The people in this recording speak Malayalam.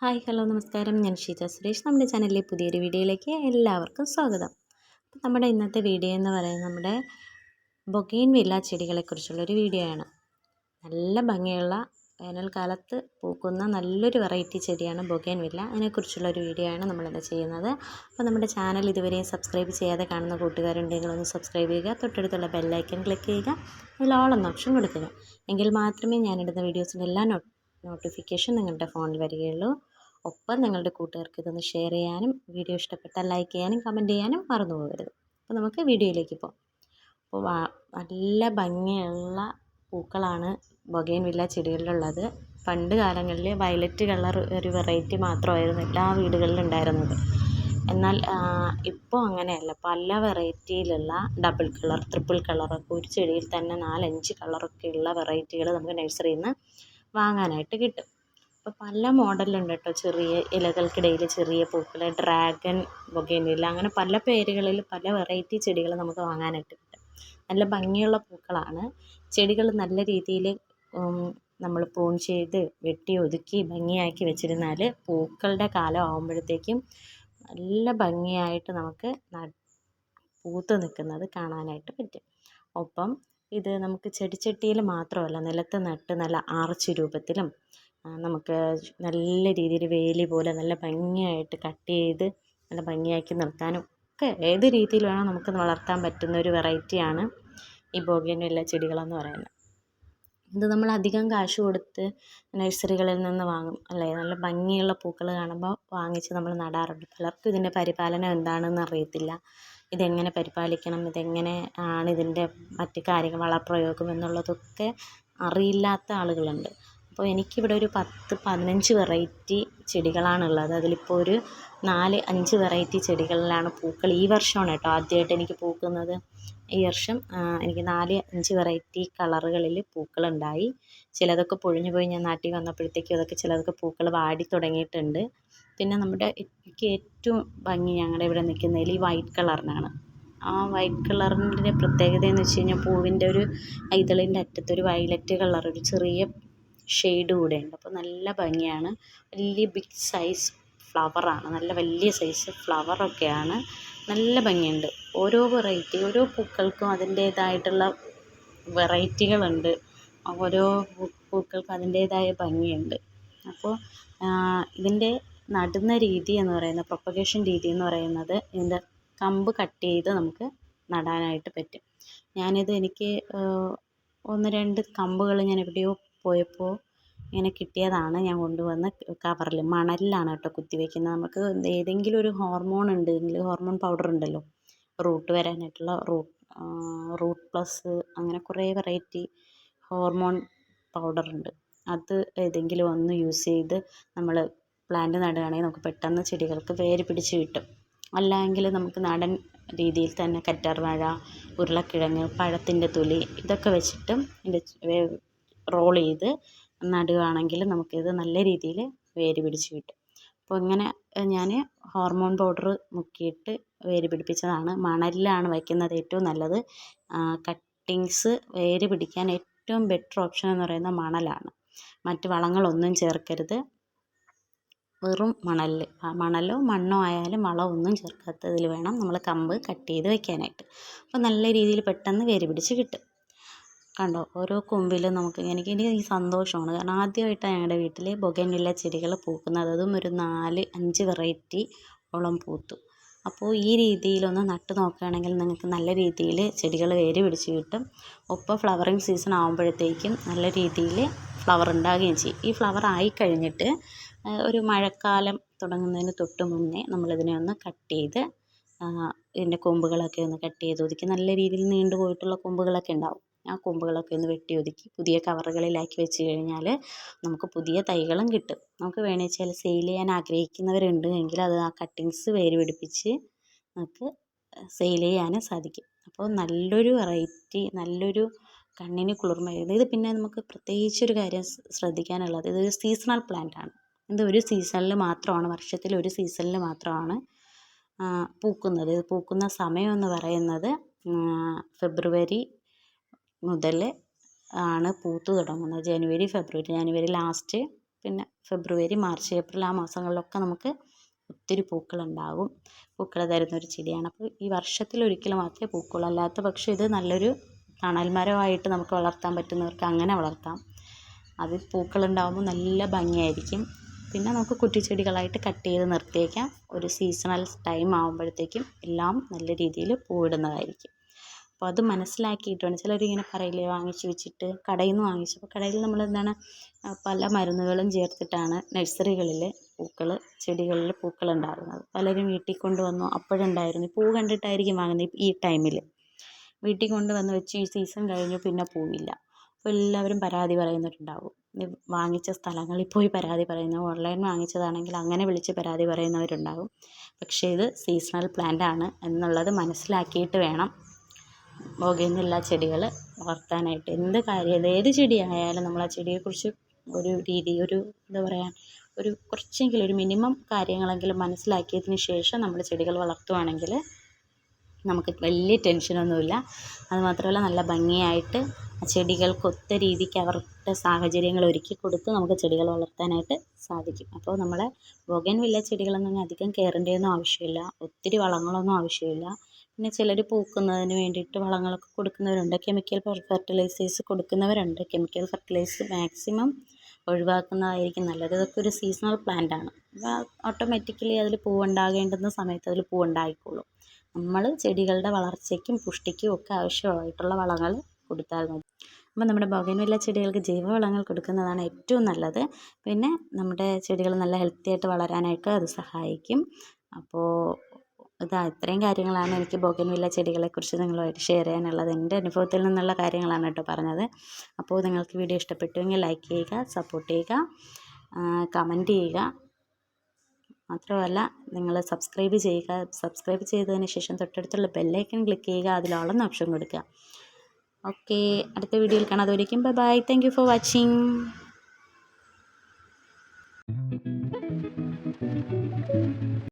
ഹായ് ഹലോ നമസ്കാരം. ഞാൻ ഷീജ സുരേഷ്. നമ്മുടെ ചാനലിലെ പുതിയൊരു വീഡിയോയിലേക്ക് എല്ലാവർക്കും സ്വാഗതം. അപ്പോൾ നമ്മുടെ ഇന്നത്തെ വീഡിയോ എന്ന് പറയുന്നത് നമ്മുടെ ബൊഗെയിൻ വില്ല ചെടികളെക്കുറിച്ചുള്ളൊരു വീഡിയോ ആണ് നല്ല ഭംഗിയുള്ള വേനൽക്കാലത്ത് പൂക്കുന്ന നല്ലൊരു വെറൈറ്റി ചെടിയാണ് ബൊഗെയിൻ വില്ല. അതിനെക്കുറിച്ചുള്ളൊരു വീഡിയോ ആണ് നമ്മളിന്ന് ചെയ്യുന്നത്. അപ്പോൾ നമ്മുടെ ചാനൽ ഇതുവരെയും സബ്സ്ക്രൈബ് ചെയ്യാതെ കാണുന്ന കൂട്ടുകാരുണ്ടെങ്കിൽ ഒന്ന് സബ്സ്ക്രൈബ് ചെയ്യുക തൊട്ടടുത്തുള്ള ബെല്ലൈക്കൻ ക്ലിക്ക് ചെയ്യുക അതിൽ ഓൾ എന്ന ഓപ്ഷൻ കൊടുക്കുക. എങ്കിൽ മാത്രമേ ഞാനിടുന്ന വീഡിയോസിന്റെ എല്ലാ നോട്ടിഫിക്കേഷൻ നിങ്ങളുടെ ഫോണിൽ വരികയുള്ളൂ. ഒപ്പം നിങ്ങളുടെ കൂട്ടുകാർക്ക് ഇതൊന്ന് ഷെയർ ചെയ്യാനും വീഡിയോ ഇഷ്ടപ്പെട്ടാൽ ലൈക്ക് ചെയ്യാനും കമന്റ് ചെയ്യാനും മറന്നു പോകരുത്. അപ്പോൾ നമുക്ക് വീഡിയോയിലേക്ക് പോകാം. അപ്പോൾ നല്ല ഭംഗിയുള്ള പൂക്കളാണ് ബൊഗൈൻ വില്ല ചെടികളിലുള്ളത്. പണ്ട് കാലങ്ങളിൽ വയലറ്റ് കളർ ഒരു വെറൈറ്റി മാത്രമായിരുന്നു എല്ലാ വീടുകളിലും ഉണ്ടായിരുന്നത്. എന്നാൽ ഇപ്പോൾ അങ്ങനെയല്ല. പല വെറൈറ്റിയിലുള്ള ഡബിൾ കളർ ട്രിപ്പിൾ കളറൊക്കെ ഒരു ചെടിയിൽ തന്നെ നാലഞ്ച് കളറൊക്കെയുള്ള വെറൈറ്റികൾ നമുക്ക് നഴ്സറിയിൽ നിന്ന് വാങ്ങാനായിട്ട് കിട്ടും. അപ്പോൾ പല മോഡലുണ്ട് കേട്ടോ. ചെറിയ ഇലകൾക്കിടയിൽ ചെറിയ പൂക്കൾ ഡ്രാഗൺ ബൊഗേനില്ല അങ്ങനെ പല പേരുകളിൽ പല വെറൈറ്റി ചെടികൾ നമുക്ക് വാങ്ങാനായിട്ട് കിട്ടും. നല്ല ഭംഗിയുള്ള പൂക്കളാണ്. ചെടികൾ നല്ല രീതിയിൽ നമ്മൾ പ്രൂൺ ചെയ്ത് വെട്ടി ഒതുക്കി ഭംഗിയാക്കി വെച്ചിരുന്നാൽ പൂക്കളുടെ കാലം ആകുമ്പോഴത്തേക്കും നല്ല ഭംഗിയായിട്ട് നമുക്ക് പൂത്ത് നിൽക്കുന്നത് കാണാനായിട്ട് പറ്റും. ഒപ്പം ഇത് നമുക്ക് ചെടിച്ചട്ടിയിൽ മാത്രമല്ല നിലത്ത് നട്ട് നല്ല ആർച്ച് രൂപത്തിലും നമുക്ക് നല്ല രീതിയിൽ വേലി പോലെ നല്ല ഭംഗിയായിട്ട് കട്ട് ചെയ്ത് നല്ല ഭംഗിയാക്കി നിർത്താനും ഒക്കെ ഏത് രീതിയിൽ വേണം നമുക്ക് വളർത്താൻ പറ്റുന്ന ഒരു വെറൈറ്റിയാണ് ഈ ബോഗിയനുള്ള ചെടികളെന്ന് പറയുന്നത്. ഇത് നമ്മൾ അധികം കാശ് കൊടുത്ത് നഴ്സറികളിൽ നിന്ന് വാങ്ങും. അല്ലേ? നല്ല ഭംഗിയുള്ള പൂക്കൾ കാണുമ്പോൾ വാങ്ങിച്ച് നമ്മൾ നടാറുണ്ട്. പലർക്കും ഇതിന്റെ പരിപാലനം എന്താണെന്ന് അറിയത്തില്ല. ഇതെങ്ങനെ പരിപാലിക്കണം? ഇതെങ്ങനെ ആണ് ഇതിന്റെ മറ്റ് കാര്യങ്ങൾ വളപ്രയോഗം എന്നുള്ളതൊക്കെ അറിയില്ലാത്ത ആളുകളുണ്ട്. അപ്പോൾ എനിക്കിവിടെ ഒരു പത്ത് പതിനഞ്ച് വെറൈറ്റി ചെടികളാണുള്ളത്. അതിലിപ്പോൾ ഒരു നാല് അഞ്ച് വെറൈറ്റി ചെടികളിലാണ് പൂക്കൾ ഈ വർഷമാണ് കേട്ടോ ആദ്യമായിട്ട് എനിക്ക് പൂക്കുന്നത്. ഈ വർഷം എനിക്ക് നാല് അഞ്ച് വെറൈറ്റി കളറുകളിൽ പൂക്കളുണ്ടായി. ചിലതൊക്കെ പൊഴിഞ്ഞു പോയി ഞാൻ നാട്ടിൽ വന്നപ്പോഴത്തേക്കും അതൊക്കെ ചിലതൊക്കെ പൂക്കൾ വാടി തുടങ്ങിയിട്ടുണ്ട്. പിന്നെ നമ്മുടെ എനിക്ക് ഏറ്റവും ഭംഗി ഞങ്ങളുടെ ഇവിടെ നിൽക്കുന്നതിൽ ഈ വൈറ്റ് കളറിനാണ്. ആ വൈറ്റ് കളറിന്റെ പ്രത്യേകത എന്ന് വെച്ച് കഴിഞ്ഞാൽ പൂവിന്റെ ഒരു ഇതളിന്റെ അറ്റത്തൊരു വയലറ്റ് കളർ ഒരു ചെറിയ ഷെയ്ഡ് കൂടെയുണ്ട്. അപ്പോൾ നല്ല ഭംഗിയാണ്. വലിയ ബിഗ് സൈസ് ഫ്ലവറാണ് നല്ല വലിയ സൈസ് ഫ്ലവറൊക്കെയാണ് നല്ല ഭംഗിയുണ്ട്. ഓരോ വെറൈറ്റി ഓരോ പൂക്കൾക്കും അതിന്റേതായിട്ടുള്ള വെറൈറ്റികളുണ്ട്. ഓരോ പൂക്കൾക്കും അതിന്റേതായ ഭംഗിയുണ്ട്. അപ്പോൾ ഇതിന്റെ നടുന്ന രീതി എന്ന് പറയുന്ന പ്രൊപ്പഗേഷൻ രീതി എന്ന് പറയുന്നത് ഇതിന്റെ കമ്പ് കട്ട് ചെയ്ത് നമുക്ക് നടാനായിട്ട് പറ്റും. ഞാനിത് എനിക്ക് ഒന്ന് രണ്ട് കമ്പുകൾ ഞാൻ എവിടെയോ പോയപ്പോൾ ഇങ്ങനെ കിട്ടിയതാണ്. ഞാൻ കൊണ്ടുവന്ന കവറിൽ മണലിലാണ് കേട്ടോ കുത്തി വയ്ക്കുന്നത് നമുക്ക് ഏതെങ്കിലും ഒരു ഹോർമോൺ ഉണ്ടെങ്കിൽ ഹോർമോൺ പൗഡർ ഉണ്ടല്ലോ. റൂട്ട് വരാനായിട്ടുള്ള റൂട്ട് റൂട്ട് പ്ലസ് അങ്ങനെ കുറേ വെറൈറ്റി ഹോർമോൺ പൗഡർ ഉണ്ട്. അത് ഏതെങ്കിലും ഒന്ന് യൂസ് ചെയ്ത് നമ്മൾ പ്ലാന്റ് നടുകയാണെങ്കിൽ നമുക്ക് പെട്ടെന്ന് ചെടികൾക്ക് വേര് പിടിച്ച് കിട്ടും. അല്ലെങ്കിൽ നമുക്ക് നാടൻ രീതിയിൽ തന്നെ കറ്റാർവാഴ ഉരുളക്കിഴങ്ങ് പഴത്തിന്റെ തൊലി ഇതൊക്കെ വെച്ചിട്ടും റോൾ ചെയ്ത് നടുകയാണെങ്കിൽ നമുക്കിത് നല്ല രീതിയിൽ വേര് പിടിച്ച് കിട്ടും. അപ്പോൾ ഇങ്ങനെ ഞാൻ ഹോർമോൺ പൗഡർ മുക്കിയിട്ട് വേര് പിടിപ്പിച്ചതാണ്. മണലിലാണ് വയ്ക്കുന്നത് ഏറ്റവും നല്ലത്. കട്ടിങ്സ് വേര് പിടിക്കാൻ ഏറ്റവും ബെറ്റർ ഓപ്ഷൻ എന്ന് പറയുന്നത് മണലാണ്. മറ്റ് വളങ്ങളൊന്നും ചേർക്കരുത്. വെറും മണലിൽ മണലോ മണ്ണോ ആയാലും വളമൊന്നും ചേർക്കാത്തതിൽ വേണം നമ്മൾ കമ്പ് കട്ട് ചെയ്ത് വയ്ക്കാനായിട്ട്. അപ്പോൾ നല്ല രീതിയിൽ പെട്ടെന്ന് വേര് പിടിച്ച് കിട്ടും. കണ്ടോ? ഓരോ കൊമ്പിലും നമുക്ക് എനിക്ക് എനിക്ക് സന്തോഷമാണ്. കാരണം ആദ്യമായിട്ടാണ് ഞങ്ങളുടെ വീട്ടിൽ ബൊഗൻവില്ല ചെടികൾ പൂക്കുന്നത്. അതും ഒരു നാല് അഞ്ച് വെറൈറ്റി ഓളം പൂത്തു. അപ്പോൾ ഈ രീതിയിലൊന്ന് നട്ട് നോക്കുകയാണെങ്കിൽ നിങ്ങൾക്ക് നല്ല രീതിയിൽ ചെടികൾ വേര് പിടിച്ച് കിട്ടും. ഒപ്പം ഫ്ലവറിങ് സീസൺ ആകുമ്പോഴത്തേക്കും നല്ല രീതിയിൽ ഫ്ലവർ ഉണ്ടാകുകയും ചെയ്യും. ഈ ഫ്ലവർ ആയി കഴിഞ്ഞിട്ട് ഒരു മഴക്കാലം തുടങ്ങുന്നതിന് തൊട്ട് മുന്നേ നമ്മളിതിനെ ഒന്ന് കട്ട് ചെയ്ത് ഇതിന്റെ കൊമ്പുകളൊക്കെ ഒന്ന് കട്ട് ചെയ്ത് ഒതുക്കി നല്ല രീതിയിൽ നീണ്ടു പോയിട്ടുള്ള കൊമ്പുകളൊക്കെ ഉണ്ടാവും. ആ കൊമ്പുകളൊക്കെ ഒന്ന് വെട്ടി ഒതുക്കി പുതിയ കവറുകളിലാക്കി വെച്ച് കഴിഞ്ഞാൽ നമുക്ക് പുതിയ തൈകളും കിട്ടും. നമുക്ക് വേണമെന്ന് വെച്ചാൽ സെയിൽ ചെയ്യാൻ ആഗ്രഹിക്കുന്നവരുണ്ട് എങ്കിൽ അത് ആ കട്ടിങ്സ് വേര് പിടിപ്പിച്ച് നമുക്ക് സെയിൽ ചെയ്യാനും സാധിക്കും. അപ്പോൾ നല്ലൊരു വെറൈറ്റി നല്ലൊരു കണ്ണിന് കുളിർമയേകുന്ന ഇത് പിന്നെ നമുക്ക് പ്രത്യേകിച്ച് ഒരു കാര്യം ശ്രദ്ധിക്കാനുള്ളത് ഇതൊരു സീസണൽ പ്ലാന്റ് ആണ്. ഇത് ഒരു സീസണിൽ മാത്രമാണ് വർഷത്തിൽ ഒരു സീസണിൽ മാത്രമാണ് പൂക്കുന്നത്. പൂക്കുന്ന സമയം എന്ന് പറയുന്നത് ഫെബ്രുവരി മുതൽ ആണ് പൂത്ത് തുടങ്ങുന്നത്. ജനുവരി ഫെബ്രുവരി ജനുവരി ലാസ്റ്റ് പിന്നെ ഫെബ്രുവരി മാർച്ച് ഏപ്രിൽ ആ മാസങ്ങളിലൊക്കെ നമുക്ക് ഒത്തിരി പൂക്കളുണ്ടാകും. പൂക്കൾ തരുന്ന ഒരു ചെടിയാണ്. അപ്പോൾ ഈ വർഷത്തിൽ വർഷത്തിലൊരിക്കൽ മാത്രമേ പൂക്കുള്ളൂ. അല്ലാത്ത പക്ഷെ ഇത് നല്ലൊരു തണൽ മരമായിട്ട് നമുക്ക് വളർത്താൻ പറ്റുന്നവർക്ക് അങ്ങനെ വളർത്താം. അതിൽ പൂക്കളുണ്ടാകുമ്പോൾ നല്ല ഭംഗിയായിരിക്കും. പിന്നെ നമുക്ക് കുറ്റിച്ചെടികളായിട്ട് കട്ട് ചെയ്ത് നിർത്തിയേക്കാം. ഒരു സീസണൽ ടൈം ആകുമ്പോഴത്തേക്കും എല്ലാം നല്ല രീതിയിൽ പൂവിടുന്നതായിരിക്കും. അപ്പോൾ അത് മനസ്സിലാക്കിയിട്ട് വേണം ചിലരിങ്ങനെ പറയില്ലേ വാങ്ങിച്ച് വെച്ചിട്ട് കടയിൽ നിന്ന് വാങ്ങിച്ചു. അപ്പോൾ കടയിൽ നമ്മൾ എന്താണ് പല മരുന്നുകളും ചേർത്തിട്ടാണ് നഴ്സറികളിൽ പൂക്കൾ ചെടികളിൽ പൂക്കൾ ഉണ്ടാകുന്നത്. പലരും വീട്ടിൽ കൊണ്ടുവന്നു അപ്പോഴുണ്ടായിരുന്നു. പൂ കണ്ടിട്ടായിരിക്കും വാങ്ങുന്നത് ഈ ടൈമിൽ. വീട്ടിൽ കൊണ്ടുവന്ന് വെച്ച് ഈ സീസൺ കഴിഞ്ഞു പിന്നെ പൂവില്ല. അപ്പോൾ എല്ലാവരും പരാതി പറയുന്നവരുണ്ടാവും. വാങ്ങിച്ച സ്ഥലങ്ങളിൽ പോയി പരാതി പറയുന്നു ഓൺലൈൻ വാങ്ങിച്ചതാണെങ്കിൽ അങ്ങനെ വിളിച്ച് പരാതി പറയുന്നവരുണ്ടാകും പക്ഷേ ഇത് സീസണൽ പ്ലാന്റ് ആണ് എന്നുള്ളത് മനസ്സിലാക്കിയിട്ട് വേണം ബോഗൈൻവില്ല ചെടികൾ വളർത്താനായിട്ട് എന്ത് കാര്യം ഏത് ചെടിയായാലും നമ്മൾ ആ ചെടിയെക്കുറിച്ച് ഒരു രീതി ഒരു എന്താ പറയുക ഒരു കുറച്ചെങ്കിലും ഒരു മിനിമം കാര്യങ്ങളെങ്കിലും മനസ്സിലാക്കിയതിന് ശേഷം നമ്മൾ ചെടികൾ വളർത്തുകയാണെങ്കിൽ നമുക്ക് വലിയ ടെൻഷനൊന്നുമില്ല അതുമാത്രമല്ല നല്ല ഭംഗിയായിട്ട് ആ ചെടികൾക്ക് ഒത്ത രീതിക്ക് അവരുടെ സാഹചര്യങ്ങൾ ഒരുക്കി കൊടുത്ത് നമുക്ക് ചെടികൾ വളർത്താനായിട്ട് സാധിക്കും. അപ്പോൾ നമ്മളെ ബൊഗൈൻവില്ല ചെടികളെന്ന് പറഞ്ഞാൽ അധികം കെയറിന്റെയൊന്നും ആവശ്യമില്ല. ഒത്തിരി വളങ്ങളൊന്നും ആവശ്യമില്ല. പിന്നെ ചിലർ പൂക്കുന്നതിന് വേണ്ടിയിട്ട് വളങ്ങളൊക്കെ കൊടുക്കുന്നവരുണ്ട്. കെമിക്കൽ ഫെർട്ടിലൈസേഴ്സ് കൊടുക്കുന്നവരുണ്ട്. കെമിക്കൽ ഫെർട്ടിലൈസ് മാക്സിമം ഒഴിവാക്കുന്നതായിരിക്കും നല്ലത്. ഇതൊക്കെ ഒരു സീസണൽ പ്ലാന്റ് ആണ്. ഓട്ടോമാറ്റിക്കലി അതിൽ പൂവുണ്ടാകേണ്ടുന്ന സമയത്ത് അതിൽ പൂവുണ്ടായിക്കോളും. നമ്മൾ ചെടികളുടെ വളർച്ചയ്ക്കും പുഷ്ടിക്കും ഒക്കെ ആവശ്യമായിട്ടുള്ള വളങ്ങൾ കൊടുത്താൽ മതി. അപ്പോൾ നമ്മുടെ ബൊഗൈൻവില്ല ചെടികൾക്ക് ജൈവവളങ്ങൾ കൊടുക്കുന്നതാണ് ഏറ്റവും നല്ലത്. പിന്നെ നമ്മുടെ ചെടികൾ നല്ല ഹെൽത്തി ആയിട്ട് വളരാനായിട്ട് അത് സഹായിക്കും. അപ്പോൾ ഇതാ ഇത്രയും കാര്യങ്ങളാണ് എനിക്ക് ബോഗൻവില്ല ചെടികളെക്കുറിച്ച് നിങ്ങളുമായിട്ട് ഷെയർ ചെയ്യാനുള്ളത്. എന്റെ അനുഭവത്തിൽ നിന്നുള്ള കാര്യങ്ങളാണ് കേട്ടോ പറഞ്ഞത്. അപ്പോൾ നിങ്ങൾക്ക് വീഡിയോ ഇഷ്ടപ്പെട്ടുവെങ്കിൽ ലൈക്ക് ചെയ്യുക സപ്പോർട്ട് ചെയ്യുക കമന്റ് ചെയ്യുക. മാത്രമല്ല നിങ്ങൾ സബ്സ്ക്രൈബ് ചെയ്യുക. സബ്സ്ക്രൈബ് ചെയ്തതിന് ശേഷം തൊട്ടടുത്തുള്ള ബെല്ലൈക്കൺ ക്ലിക്ക് ചെയ്യുക. അതിലോളം ഓപ്ഷൻ കൊടുക്കുക. ഓക്കെ അടുത്ത വീഡിയോയിൽ കാണാതെ ഒരിക്കും bye bye thank for watching